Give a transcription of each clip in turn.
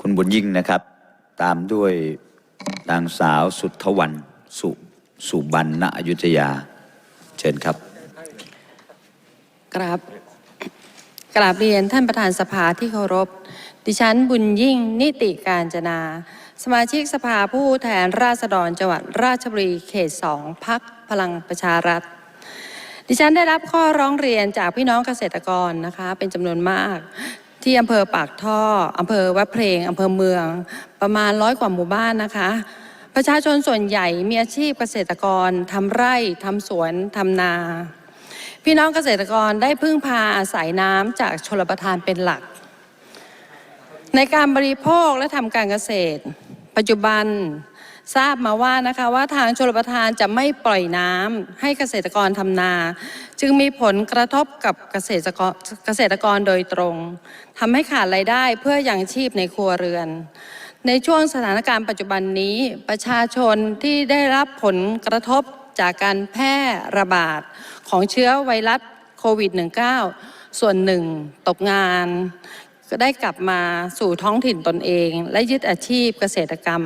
คุณบุญยิ่งนะครับ ตามด้วยนางสาวสุทธวันสุสุบรรณอยุธยา เชิญครับกราบกราบเรียนท่านประธานสภาที่เคารพ ดิฉันบุญยิ่งนิติการจนา สมาชิกสภาผู้แทนราษฎรจังหวัดราชบุรีเขตสองพักพลังประชารัฐดิฉันได้รับข้อร้องเรียนจากพี่น้องเกษตรกรนะคะ เป็นจำนวนมาก ที่อำเภอปากท่ออำเภอวัดเพลงอำเภอเมือง ประมาณร้อยกว่าหมู่บ้านนะคะ ประชาชนส่วนใหญ่มีอาชีพเกษตรกรทำไร่ทำสวนทำนา พี่น้องเกษตรกรได้พึ่งพาอาศัยน้ำจากชลประทานเป็นหลัก ในการบริโภคและทำการเกษตร ปัจจุบัน ทราบมาว่านะคะว่าทางชลประทานจะไม่ปล่อยน้ำให้เกษตรกรทำนา จึงมีผลกระทบกับเกษตรกรเกษตรกรโดยตรงทำให้ขาดรายได้เพื่อยังชีพในครัวเรือน ในช่วงสถานการณ์ปัจจุบันนี้ประชาชนที่ได้รับผลกระทบจากการแพร่ระบาดของเชื้อไวรัสโควิด -19 ส่วนหนึ่งตกงานก็ได้กลับมาสู่ท้องถิ่นตนเอง และยึดอาชีพเกษตรกรรม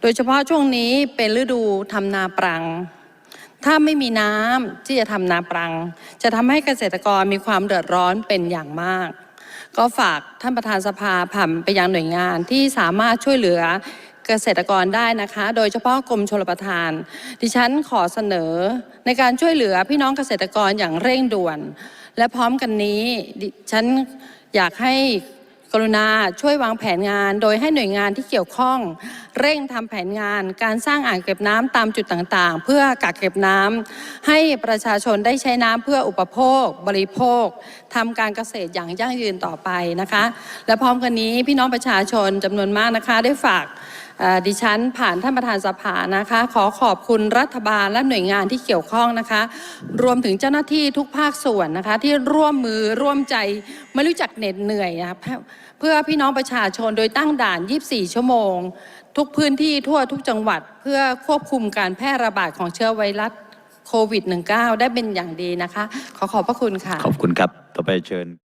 โดยเฉพาะช่วงนี้เป็นฤดูทำนาปรัง ถ้าไม่มีน้ำที่จะทำนาปรัง จะทำให้เกษตรกรมีความเดือดร้อนเป็นอย่างมาก ก็ฝากท่านประธานสภาผ่านไปยังหน่วยงานที่สามารถช่วยเหลือเกษตรกรได้นะคะ โดยเฉพาะกรมชลประทาน ดิฉันขอเสนอในการช่วยเหลือพี่น้องเกษตรกรอย่างเร่งด่วน และพร้อมกันนี้ ดิฉันอยากให้ กรุณาช่วยวางแผนงาน โดยให้หน่วยงานที่เกี่ยวข้อง เร่งทำแผนงาน การสร้างอ่างเก็บน้ำตามจุดต่างๆ เพื่อกักเก็บน้ำให้ประชาชนได้ใช้น้ำเพื่ออุปโภค บริโภคทำการเกษตรอย่างยั่งยืนต่อไปนะคะ และพร้อมกันนี้พี่น้องประชาชนจำนวนมากนะคะได้ฝาก ดิฉันผ่านท่านประธานสภานะคะ ขอขอบคุณรัฐบาลและหน่วยงานที่เกี่ยวข้องนะคะ รวมถึงเจ้าหน้าที่ทุกภาคส่วนนะคะ ที่ร่วมมือร่วมใจไม่รู้จักเหน็ดเหนื่อยนะคะเพื่อพี่น้องประชาชนโดยตั้งด่าน 24 ชั่วโมง ทุกพื้นที่ทั่วทุกจังหวัด เพื่อควบคุมการแพร่ระบาดของเชื้อไวรัสโควิด -19 ได้เป็นอย่างดีนะคะ ขอขอบพระคุณค่ะ ขอบคุณครับ ต่อไปเชิญ